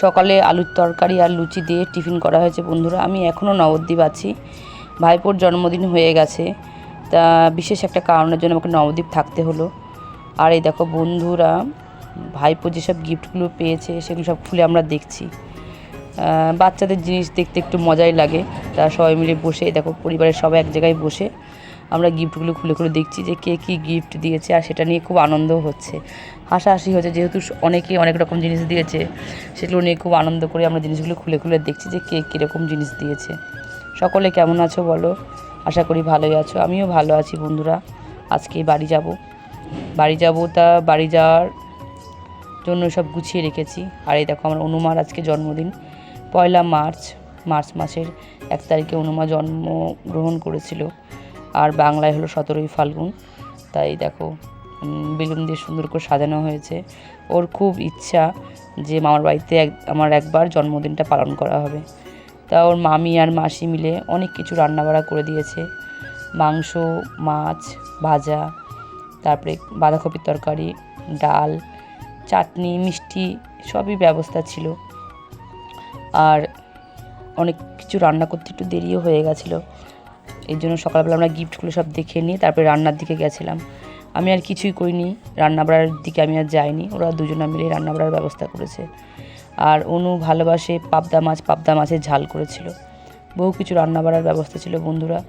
সকালে আলুর তরকারি আর লুচি দিয়ে টিফিন করা হয়েছে, বন্ধুরা। আমি এখনও নবদ্বীপ আছি। ভাইপোর জন্মদিন হয়ে গেছে। তা বিশেষ একটা কারণের জন্য আমাকে নবদ্বীপ থাকতে হলো। আর এই দেখো, বন্ধুরা, ভাইপো যেসব গিফটগুলো পেয়েছে, সেগুলো সব খুলে আমরা দেখছি। বাচ্চাদের জিনিস দেখতে একটু মজাই লাগে। তা সবাই মিলে বসে দেখো, পরিবারের সবাই এক জায়গায় বসে আমরা গিফটগুলো খুলে খুলে দেখছি যে কে কী গিফট দিয়েছে আর সেটা নিয়ে খুব আনন্দও হচ্ছে। হাসাহাসি হচ্ছে, যেহেতু অনেকেই অনেক রকম জিনিস দিয়েছে, সেগুলো নিয়ে খুব আনন্দ করে আমরা জিনিসগুলো খুলে খুলে দেখছি যে কে কীরকম জিনিস দিয়েছে। সকলে কেমন আছো বলো? আশা করি ভালোই আছো। আমিও ভালো আছি বন্ধুরা। আজকে বাড়ি যাব। বাড়ি যাব তা বাড়ি যাওয়ার জন্য সব গুছিয়ে রেখেছি। আর এই দেখো, আমার অনুমার আজকে জন্মদিন। পয়লা মার্চ মার্চ মাসের এক তারিখে অনুমা জন্মগ্রহণ করেছিল। আর বাংলায় হলো সতেরোই ফাল্গুন। তাই দেখো বেলুন দিয়ে সুন্দর করে সাজানো হয়েছে। ওর খুব ইচ্ছা যে মামার বাড়িতে এক, আমার একবার জন্মদিনটা পালন করা হবে। তা ওর মামি আর মাসি মিলে অনেক কিছু রান্নাবাড়া করে দিয়েছে। মাংস, মাছ, ভাজা, তারপরে বাঁধাকপির তরকারি, ডাল, চাটনি, মিষ্টি সবই ব্যবস্থা ছিল। আর অনেক কিছু রান্না করতে একটু দেরিও হয়ে গেছিল। এই জন্য সকালবেলা আমরা গিফটগুলো সব দেখে নিয়ে তারপরে রান্নার দিকে গেছিলাম। আমি আর কিছুই করিনি রান্না বাড়ার দিকে আমি আর যাইনি, ওরা দুজনে মিলে রান্না বাড়ার ব্যবস্থা করেছে। আর অনু ভালোবাসে পাবদা মাছ, পাবদা মাছের ঝাল করেছিল। বহু কিছু রান্না বাড়ার ব্যবস্থা ছিল বন্ধুরা।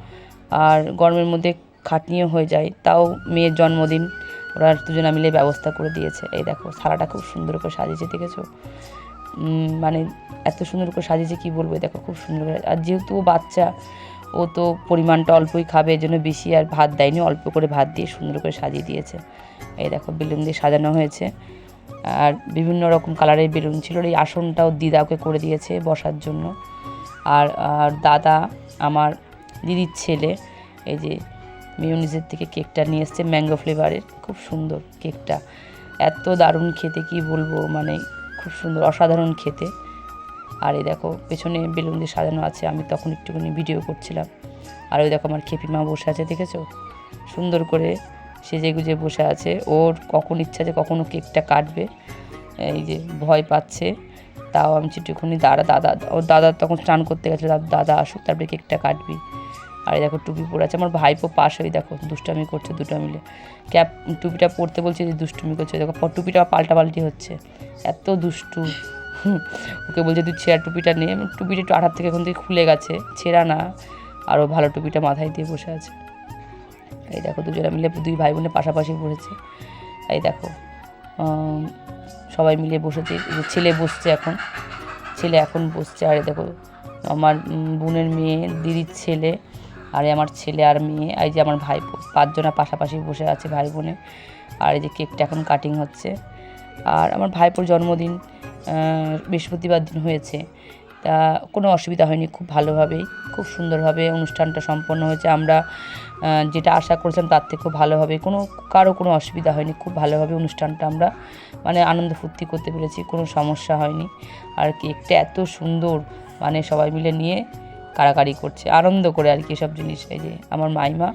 আর গরমের মধ্যে খাটনিও হয়ে যায়, তাও মেয়ের জন্মদিন, ওরা দুজনে মিলে ব্যবস্থা করে দিয়েছে। এই দেখো থালাটা খুব সুন্দর করে সাজিয়েছে, দেখেছ? মানে এত সুন্দর করে সাজিয়েছে, কি বলব দেখো, খুব সুন্দর করে। আর যেহেতু বাচ্চা ও তো পরিমাণটা অল্পই খাবে, এই জন্য বেশি আর ভাত দেয়নি, অল্প করে ভাত দিয়ে সুন্দর করে সাজিয়ে দিয়েছে। এই দেখো, বেলুন দিয়ে সাজানো হয়েছে। আর বিভিন্ন রকম কালারের বেলুন ছিল, এই আসনটাও দিদাকে করে দিয়েছে বসার জন্য। আর আর দাদা, আমার দিদির ছেলে, এই যে মিউনিসের থেকে কেকটা নিয়ে এসছে ম্যাঙ্গো ফ্লেভারের খুব সুন্দর কেকটা এত দারুণ খেতে, কি বলব মানে খুব সুন্দর, অসাধারণ খেতে। আর এই দেখো, পেছনে বেলুন দিয়ে সাজানো আছে, আমি তখন একটুখানি ভিডিও করছিলাম। আর ওই দেখো আমার খেপি মা বসে আছে, দেখেছ? সুন্দর করে সেজে গুজে বসে আছে। ওর কখন ইচ্ছা যে কখনো কেকটা কাটবে, এই যে ভয় পাচ্ছে। তাও আমি একটুখানি দাদা দাদা, ওর দাদা তখন স্নান করতে গেছিল, দাদা আসুক, তারপরে কেকটা কাটবি। আর দেখো টুপি পরে আছে, আমার ভাইপো পাশ হয়ে দেখো, দুষ্টামি করছে দুটো মিলে। ক্যাপ, টুপিটা পরতে বলছে যে দুষ্টুমি করছে, দেখো, টুপিটা পাল্টা পাল্টি হচ্ছে। এত দুষ্টু। ওকে বলছে, তুই ছেঁড়া টুপিটা নে। টুপিটা একটু আঠার থেকে এখন থেকে খুলে গেছে, ছেঁড়া না, আরও ভালো টুপিটা মাথায় দিয়ে বসে আছে। এই দেখো, দুজনে মিলে দুই ভাই বোনে পাশাপাশি বসেছে এই দেখো সবাই মিলে বসেছে ছেলে বসছে এখন, ছেলে এখন বসছে। আর দেখো, আমার বোনের মেয়ে, দিদির ছেলে, আর আমার ছেলে আর মেয়ে এই যে আমার ভাইপো পাঁচজনা পাশাপাশি বসে আছে ভাই বোনে। আর এই যে কেকটা এখন কাটিং হচ্ছে। আর আমার ভাইপোর জন্মদিন বৃহস্পতিবার দিন হয়েছে। তা কোনো অসুবিধা হয়নি, খুব ভালোভাবেই, খুব সুন্দরভাবে অনুষ্ঠানটা সম্পন্ন হয়েছে। আমরা যেটা আশা করেছিলাম তার থেকেও ভালোভাবে, কোনো, কারও কোনো অসুবিধা হয়নি, খুব ভালোভাবে অনুষ্ঠানটা আমরা মানে আনন্দ ফুর্তি করতে পেরেছি, কোনো সমস্যা হয়নি। আর কেকটা এত সুন্দর মানে সবাই মিলে নিয়ে কাড়াকাড়ি করছে, আনন্দ করে আর কি এসব জিনিস। এই যে, আমার মাইমা,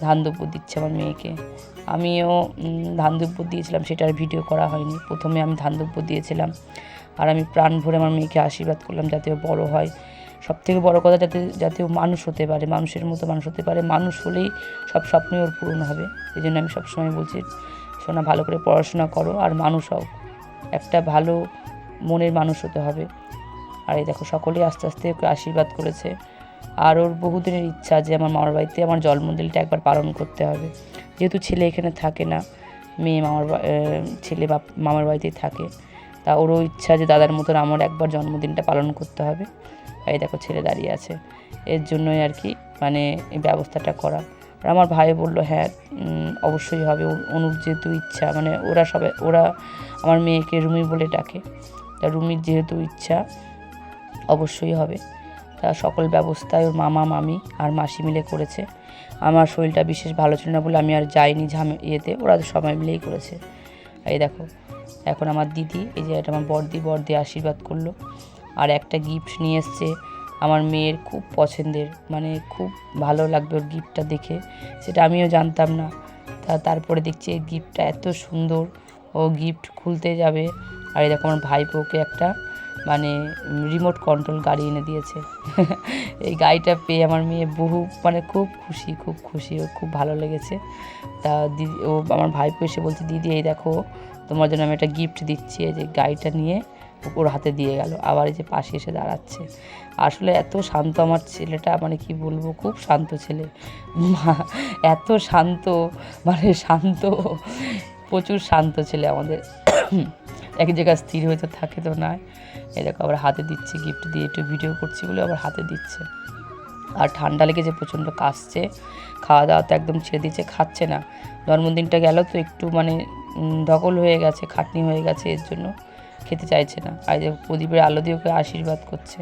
ধান দিচ্ছে আমার মেয়েকে। আমিও ধান দিয়েছিলাম, সেটার ভিডিও করা হয়নি। প্রথমে আমি ধান দিয়েছিলাম। আর আমি প্রাণ ভরে আমার মেয়েকে আশীর্বাদ করলাম যাতে ও বড় হয়। সব থেকে বড় কথা যাতে যাতে ও মানুষ হতে পারে, মানুষের মতো মানুষ হতে পারে। মানুষ হলেই সব স্বপ্নই ওর পূরণ হবে। এই জন্য আমি সবসময় বলছি, সোনা ভালো করে পড়াশোনা করো আর মানুষ হও। একটা ভালো মনের মানুষ হতে হবে। আর এই দেখো, সকলেই আস্তে আস্তে ওকে আশীর্বাদ করেছে। আর ওর বহুদিনের ইচ্ছা যে আমার মামার বাড়িতে আমার জন্মদিনটা একবার পালন করতে হবে। যেহেতু ছেলে এখানে থাকে না, মেয়ে মামার বা- ছেলে বাপ, মামার বাড়িতেই থাকে, তা ওরও ইচ্ছা যে দাদার মতন আমার একবার জন্মদিনটা পালন করতে হবে। এই দেখো ছেলে দাঁড়িয়ে আছে। এর জন্যই আর কি মানে এই ব্যবস্থাটা করা। আর আমার ভাই বলল হ্যাঁ অবশ্যই হবে। অনুর যেহেতু ইচ্ছা মানে ওরা সবাই ওরা আমার মেয়েকে রুমি বলে ডাকে। তা রুমির যেহেতু ইচ্ছা, অবশ্যই হবে। তা সকল ব্যবস্থায় ওর মামা, মামি আর মাসি মিলে করেছে। আমার শরীরটা বিশেষ ভালো ছিল না বলে আমি আর যাইনি ঝামে, ইয়েতে, ওরা সবাই মিলেই করেছে। এই দেখো, এখন আমার দিদি, এই যে এটা আমার বর্দি বর্দি আশীর্বাদ করল। আর একটা গিফট নিয়ে এসছে আমার মেয়ের খুব পছন্দের মানে খুব ভালো লাগবে ওর গিফটটা দেখে। সেটা আমিও জানতাম না। তা তারপরে দেখছি এই গিফটটা এত সুন্দর, ও গিফট খুলতে যাবে। আর এই দেখো আমার ভাইপোকে একটা মানে রিমোট কন্ট্রোল গাড়ি এনে দিয়েছে। এই গাড়িটা পেয়ে আমার মেয়ে বহু মানে খুব খুশি খুব খুশি ও খুব ভালো লেগেছে। তা দিদি ও আমার ভাইপো এসে বলছে, দিদি, এই দেখো, তোমার জন্য আমি একটা গিফট দিচ্ছি, এই যে গাড়িটা নিয়ে ওর হাতে দিয়ে গেল, আবার এই যে পাশে এসে দাঁড়াচ্ছে। আসলে এত শান্ত আমার ছেলেটা মানে কি বলব, খুব শান্ত ছেলে। এত শান্ত মানে শান্ত, প্রচুর শান্ত ছেলে আমাদের। এক জায়গায় স্থির হয়ে তো থাকে তো না এই দেখো, আবার হাতে দিচ্ছে গিফট দিয়ে একটু ভিডিও করছি বলে আবার হাতে দিচ্ছে। আর ঠান্ডা লেগেছে, প্রচণ্ড কাশছে, খাওয়া দাওয়া তো একদম ছেড়ে দিচ্ছে, খাচ্ছে না। জন্মদিনটা গেল তো একটু মানে ধকল হয়ে গেছে, খাটনি হয়ে গেছে, এর জন্য খেতে চাইছে না। আর প্রদীপের আলো দিয়ে ওকে আশীর্বাদ করছে।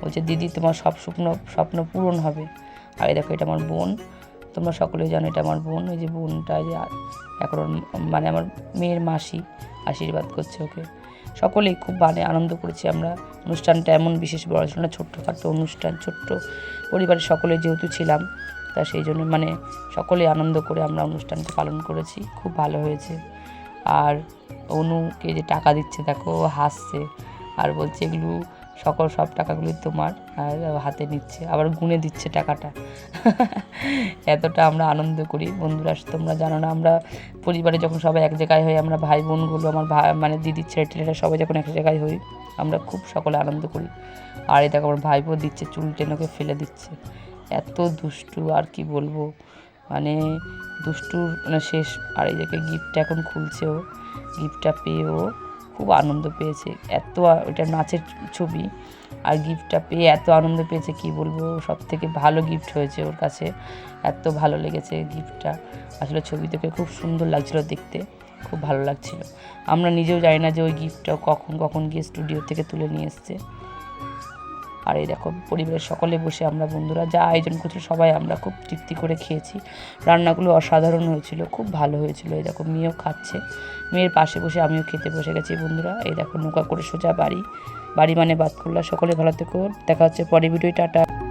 বলছে, দিদি, তোমার সব স্বপ্ন স্বপ্ন পূরণ হবে। আর দেখো, এটা আমার বোন। তোমরা সকলেই জানো, এটা আমার বোন। ওই যে বোনটা যে এখন মানে আমার মেয়ের মাসি আশীর্বাদ করছে ওকে। সকলেই খুব মানে আনন্দ করেছি আমরা। অনুষ্ঠানটা এমন বিশেষ বড় ছিল না ছোট্টখাটো অনুষ্ঠান, ছোট্ট পরিবারের সকলে যেহেতু ছিলাম, তা সেই জন্য মানে সকলে আনন্দ করে আমরা অনুষ্ঠানটা পালন করেছি, খুব ভালো হয়েছে। আর অনুকে যে টাকা দিচ্ছে, দেখো হাসছে, আর বলছে, এগুলো সকল সব টাকাগুলি তোমার হাতে নিচ্ছে, আবার গুনে দিচ্ছে টাকাটা। এতটা আমরা আনন্দ করি। বন্ধুরা, তোমরা জানো না, আমরা পরিবারে যখন সবাই এক জায়গায় হই, আমরা ভাই বোনগুলো, আমার ভাই মানে দিদির ছেলে টেলেরা সবাই যখন এক জায়গায় হই, আমরা খুব সকলে আনন্দ করি। আর দেখো, আমার ভাইপো দিচ্ছে, চুল টেনে ফেলে দিচ্ছে। এত দুষ্টু, আর কি বলব? মানে দুষ্টুর মানে শেষ। আর এই দেখে গিফটটা এখন খুলছে ও। গিফটটা পেয়ে ও খুব আনন্দ পেয়েছে। এত ওইটা ওটা নাচের ছবি আর গিফটটা পেয়ে এত আনন্দ পেয়েছে, কি বলব? সব থেকে ভালো গিফট হয়েছে ওর কাছে। এত ভালো লেগেছে গিফটটা আসলে ছবি তোকে খুব সুন্দর লাগছিল দেখতে, খুব ভালো লাগছিল। আমরা নিজেও জানি না যে ওই গিফটটা কখন কখন গিয়ে স্টুডিও থেকে তুলে নিয়ে এসছে। আর এই দেখো, পরিবারের সকলে বসে আমরা বন্ধুরা যা আয়োজন করছিল সবাই আমরা খুব তৃপ্তি করে খেয়েছি। রান্নাগুলো অসাধারণ হয়েছিল, খুব ভালো হয়েছিল। এই দেখো, মেয়েও খাচ্ছে। মেয়ের পাশে বসে আমিও খেতে বসে গেছি বন্ধুরা। এই দেখো, নৌকা করে সোজা বাড়ি। বাড়ি মানে বাদ করলা সকলে ভালো থেকো। দেখা হচ্ছে পরে ভিডিও টাটা।